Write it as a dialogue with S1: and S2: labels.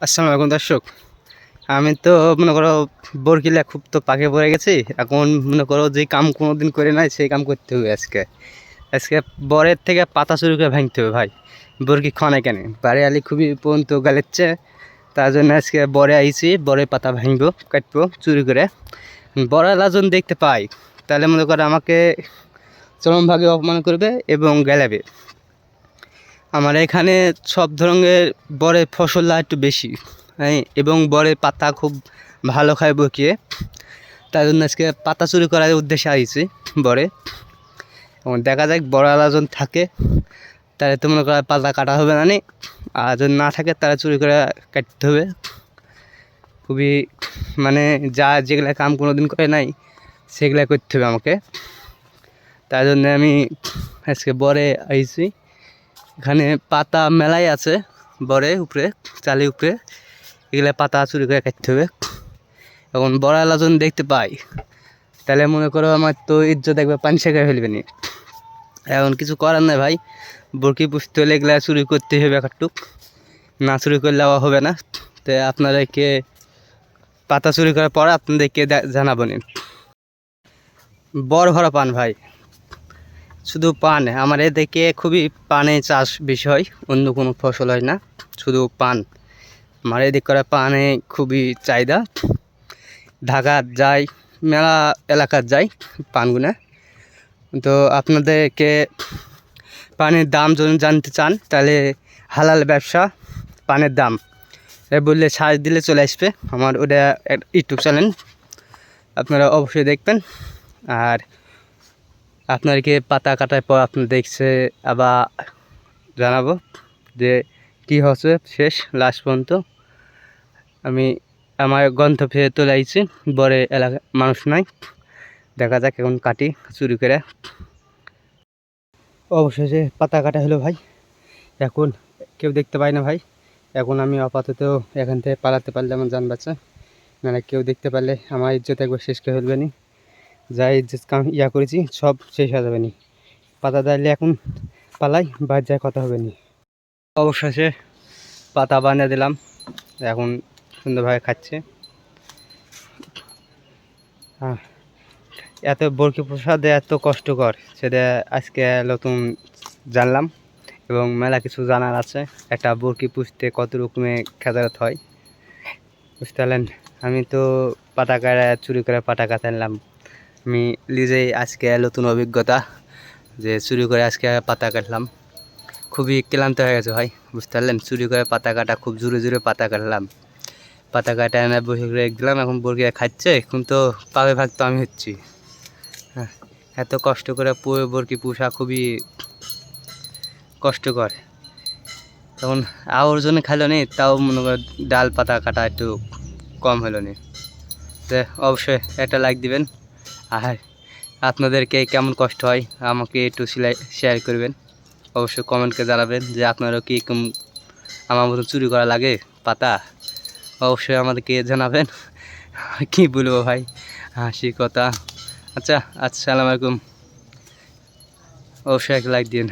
S1: আসসালামু আলাইকুম দর্শক। আমি তো মনে করো বরকিলা খুব তো পাকে পড়ে গেছি। এখন মনে করো যে কাম কোনো দিন করে নাই, সেই কাম করতে হবে আজকে। আজকে বরের থেকে পাতা চুরি করে ভাঙতে হবে ভাই। বরকি খনে কেন। বাড়ি আলি খুবই পর্যন্ত গালেচ্ছে। তার জন্য আজকে বরে আইছি, বরের পাতা ভাঙবো, কাটবো, চুরি করে। বড় লাজন দেখতে পাই, তাহলে মনে করো আমাকে চরমভাবে অপমান করবে এবং গেলাবে। আমার এখানে সব ধরনের বরের ফসল একটু বেশি হ্যাঁ? এবং বরের পাতা খুব ভালো খায় বকিয়ে। তার জন্য আজকে পাতা চুরি করার উদ্দেশ্যে আইছি বরে। এবং দেখা যাক বড় আলাজন থাকে, তাহলে তো মনে করা পাতা কাটা হবে না নি? আর যদি না থাকে তারা চুরি করে কাটতে হবে। খুবই মানে যা যেগুলা কাম কোনো দিন করে নাই, সেগুলা করতে হবে আমাকে। তার জন্য আমি আজকে বরে আইছি। এখানে পাতা মেলাই আছে বরে উপরে, চালি উপরে। এগুলা পাতা চুরি করে কাটতে হবে। এখন বড় আলাজন দেখতে পাই, তাহলে মনে করো আমার তো ইজ্জত একবার পানি শেখা ফেলবে নি। এখন কিছু করার নাই ভাই, বরকি পুষতে হলে এগুলা চুরি করতে হবে একটুক না চুরি করলে হবে না। তো আপনাদেরকে পাতা চুরি করার পর আপনাদেরকে জানাব নি। বড় ভরা পান ভাই। শুধু পান, আমার এদিকে খুবই পানে চাষ বেশি হয় অন্য কোনো ফসল হয় না, শুধু পান। আমার এদিক করে পানে খুবই চাহিদা। ঢাকা যায় মেলা এলাকার যাই পানগুনা। তো আপনাদেরকে পানের দাম যদি জানতে চান, তাহলে হালাল ব্যবসা, পানের দাম। এ বললে সার্চ দিলে চলে আসবে, আমার ওটা ইউটিউব চ্যানেল। আপনারা অবশ্যই দেখবেন। আর আপনাদেরকে পাতা কাটার পর আপনি দেখছে, আবার জানাব যে কী হচ্ছে শেষ, লাস্ট পর্যন্ত। আমি, আমার গন্তব্যে চলে আইছি, বড় এলাকা, মানুষ নাই। দেখা যাক এখন কাটি চুরি করে। অবশেষে পাতা কাটা হলো ভাই। এখন কেউ দেখতে পায় না ভাই। এখন আমি আপাতত এখান থেকে পালাতে পারলে আমার জান বাচ্চা। নাহলে কেউ দেখতে পারলে আমার ইজ্জত একবার শেষ করে ফেলবে নি যা ইজ্জত কাম ইয়া করেছি, সব শেষ হয়ে যাবে নি। পাতা দাইলে এখন পালাই বাইর যায় কথা হবে নি। অবশেষে পাতা বানিয়ে দিলাম, এখন সুন্দরভাবে খাচ্ছে। এত বরকি প্রসাদে এত কষ্টকর, সেটা আজকে নতুন জানলাম এবং মেলা কিছু জানার আছে। একটা বরকি পুষতে কত রকমের খেদারত হয়। বুঝতে পারলেন? আমি তো পাতা কাটা চুরি করে পাতা কাটা আমি নিজেই আজকে নতুন অভিজ্ঞতা যে চুরি করে আজকে পাতা কাটলাম। খুবই ক্লান্ত হয়ে গেছে ভাই, বুঝতে পারলেন? চুরি করে পাতা কাটা, খুব জোরে জোরে পাতা কাটলাম। পাতা কাটা এনে বসে করে দিলাম, এখন বরকিয়া খাচ্ছে, এখন তো পাবে ভাগ তো আমি হচ্ছি। হ্যাঁ এত কষ্ট করে বরকি পোষা খুবই কষ্টকর। তখন আওর জন্য খেলো নি, তাও মনে করো ডাল পাতা কাটা একটু কম হলো নি। তো অবশ্যই একটা লাইক দিবেন। আর আপনাদেরকে কেমন কষ্ট হয় আমাকে একটু শেয়ার করবেন। অবশ্যই কমেন্টকে জানাবেন যে আপনারও কি কম আমার মতো চুরি করা লাগে পাতা? অবশ্যই আমাদেরকে জানাবেন। কি বলব ভাই? হাসি কথা। আচ্ছা আসসালামু আলাইকুম। অবশ্যই এক লাইক দিন।